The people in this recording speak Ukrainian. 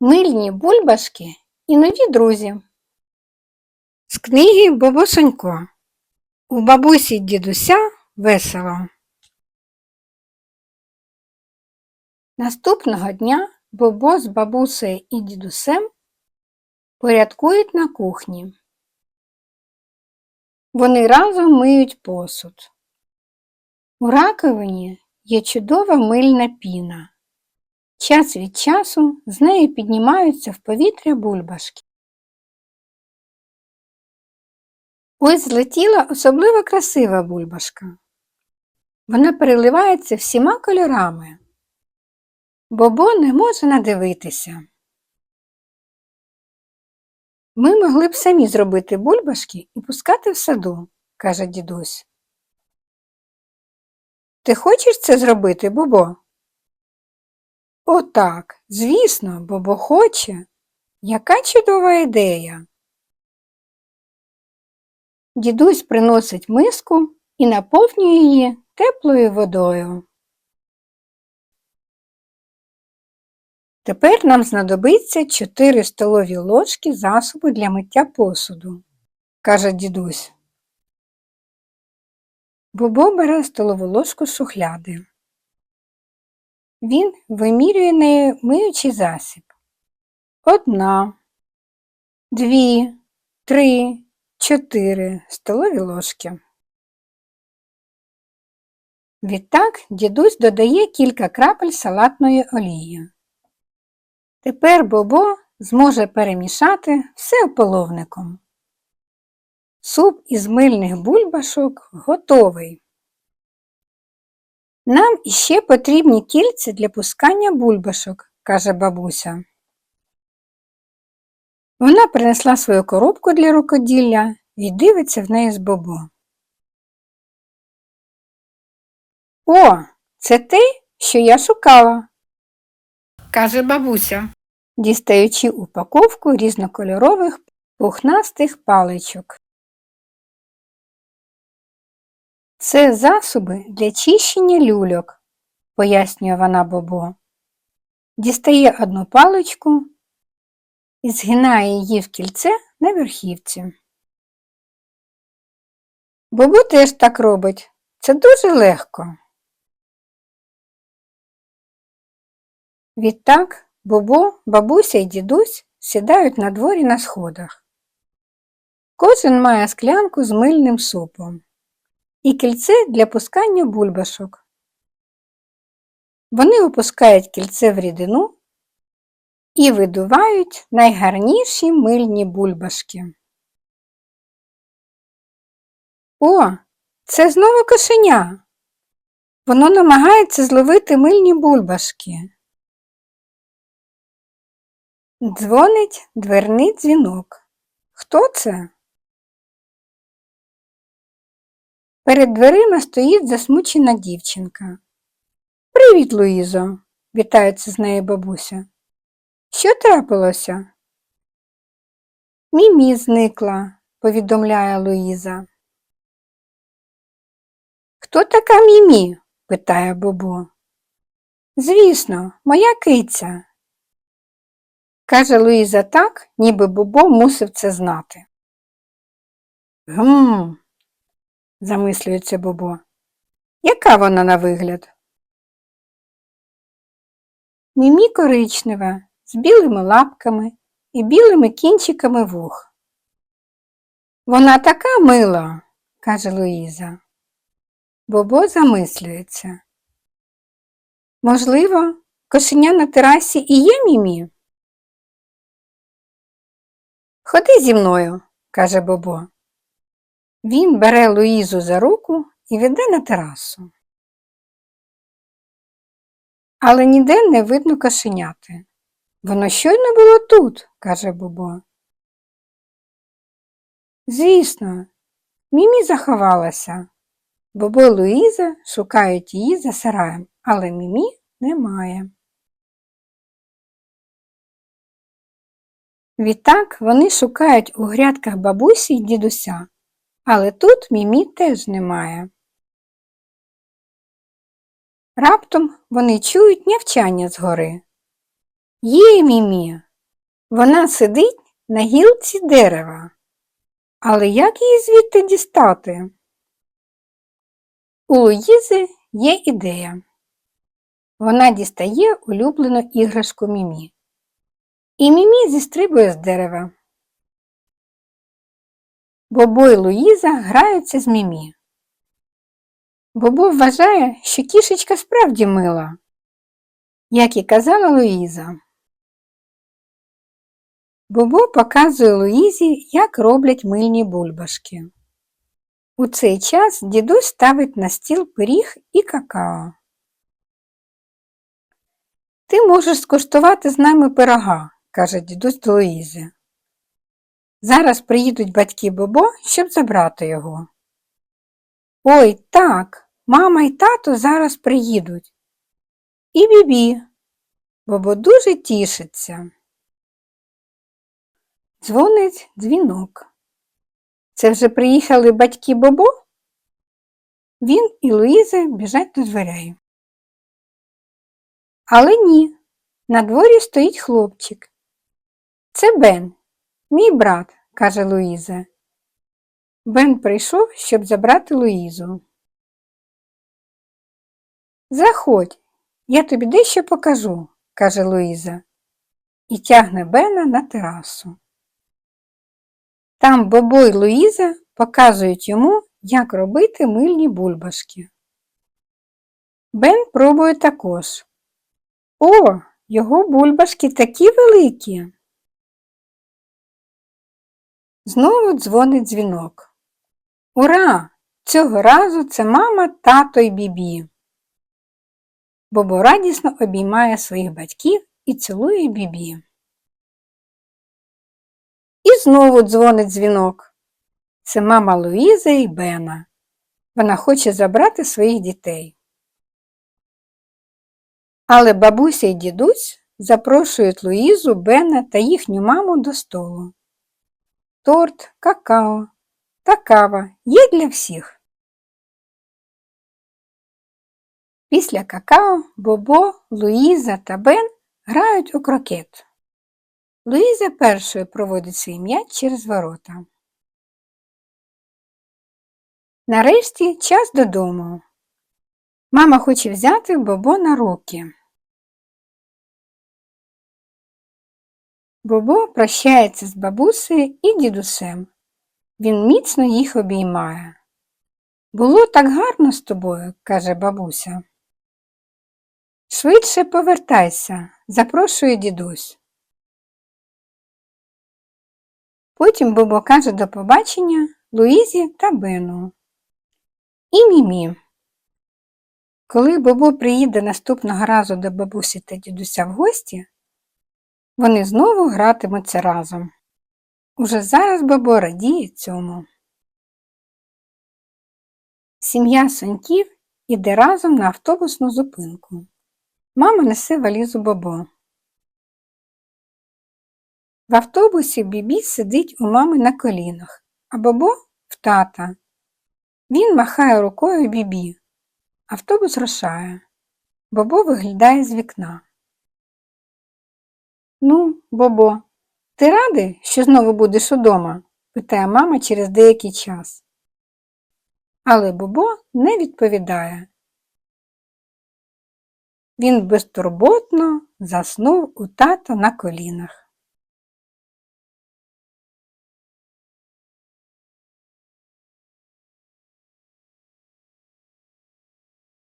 Мильні бульбашки і нові друзі. З книги Бобосонько. У бабусі дідуся весело. Наступного дня Бобо з бабусею і дідусем порядкують на кухні. Вони разом миють посуд. У раковині є чудова мильна піна. Час від часу з неї піднімаються в повітря бульбашки. Ось злетіла особливо красива бульбашка. Вона переливається всіма кольорами. Бобо не може надивитися. Ми могли б самі зробити бульбашки і пускати в саду, каже дідусь. Ти хочеш це зробити, Бобо? О, так, звісно, Бобо хоче. Яка чудова ідея. Дідусь приносить миску і наповнює її теплою водою. Тепер нам знадобиться 4 столові ложки засобу для миття посуду, каже дідусь. Бобо бере столову ложку з шухляди. Він вимірює нею миючий засіб. Одна, дві, три, чотири столові ложки. Відтак дідусь додає кілька крапель салатної олії. Тепер Бобо зможе перемішати все ополовником. Суп із мильних бульбашок готовий. Нам іще потрібні кільці для пускання бульбашок, каже бабуся. Вона принесла свою коробку для рукоділля і дивиться в неї з бобо. О, це те, що я шукала, каже бабуся, дістаючи упаковку різнокольорових пухнастих паличок. Це засоби для чищення люльок, пояснює вона Бобо. Дістає одну паличку і згинає її в кільце на верхівці. Бобо теж так робить. Це дуже легко. Відтак Бобо, бабуся і дідусь сідають на дворі на сходах. Кожен має склянку з мильним супом і кільце для пускання бульбашок. Вони опускають кільце в рідину і видувають найгарніші мильні бульбашки. О, це знову кошеня. Воно намагається зловити мильні бульбашки. Дзвонить дверний дзвінок. Хто це? Перед дверима стоїть засмучена дівчинка. Привіт, Луїзо, вітається з нею бабуся. Що трапилося? Мімі зникла, повідомляє Луїза. Хто така Мімі? питає Бобо. Звісно, моя киця. Каже Луїза так, ніби Бобо мусив це знати. Гм, замислюється Бобо. Яка вона на вигляд? Мімі коричнева, з білими лапками і білими кінчиками вух. Вона така мила, каже Луїза. Бобо замислюється. Можливо, кошеня на терасі і є мімі? Ходи зі мною, каже Бобо. Він бере Луїзу за руку і веде на терасу. Але ніде не видно кошеняти. Воно щойно було тут, каже Бобо. Звісно, Мімі заховалася. Бобо і Луїза шукають її за сараєм, але Мімі немає. Відтак вони шукають у грядках бабусі й дідуся, але тут Мімі теж немає. Раптом вони чують нявчання згори. Є, Мімі, Вона сидить на гілці дерева. Але як її звідти дістати? У Луїзи є ідея. Вона дістає улюблену іграшку Мімі. І Мімі зістрибує з дерева. Бобо і Луїза граються з Мімі. Бобо вважає, що кішечка справді мила, як і казала Луїза. Бобо показує Луїзі, як роблять мильні бульбашки. У цей час дідусь ставить на стіл пиріг і какао. Ти можеш скуштувати з нами пирога, каже дідусь до Луїзи. Зараз приїдуть батьки Бобо, щоб забрати його. Ой, так, мама і тато зараз приїдуть. І бібі. Бобо дуже тішиться. Дзвонить дзвінок. Це вже приїхали батьки Бобо? Він і Луїза біжать до дверей. Але ні, на дворі стоїть хлопчик. Це Бен, мій брат, каже Луїза. Бен прийшов, щоб забрати Луїзу. Заходь, я тобі дещо покажу, каже Луїза, і тягне Бена на терасу. Там Бобо й Луїза показують йому, як робити мильні бульбашки. Бен пробує також. О, його бульбашки такі великі. Знову дзвонить дзвінок. Ура! Цього разу це мама, тато й бібі. Бобо радісно обіймає своїх батьків і цілує бібі. І знову дзвонить дзвінок. Це мама Луїза і Бена. Вона хоче забрати своїх дітей. Але бабуся і дідусь запрошують Луїзу, Бена та їхню маму до столу. Торт, какао та кава є для всіх. Після какао Бобо, Луїза та Бен грають у крокет. Луїза першою проводить свій м'яч через ворота. Нарешті час додому. Мама хоче взяти Бобо на руки. Бобо прощається з бабусею і дідусем. Він міцно їх обіймає. Було так гарно з тобою, каже бабуся. Швидше повертайся, запрошує дідусь. Потім Бобо каже до побачення Луїзі та Бену. І Мімі. Коли Бобо приїде наступного разу до бабусі та дідуся в гості, вони знову гратимуться разом. Уже зараз Бобо радіє цьому. Сім'я Соньків іде разом на автобусну зупинку. Мама несе валізу Бобо. В автобусі Бібі сидить у мами на колінах, а Бобо в тата. Він махає рукою Бібі. Автобус рушає. Бобо виглядає з вікна. Ну, Бобо, ти радий, що знову будеш удома? питає мама через деякий час. Але Бобо не відповідає. Він безтурботно заснув у тата на колінах.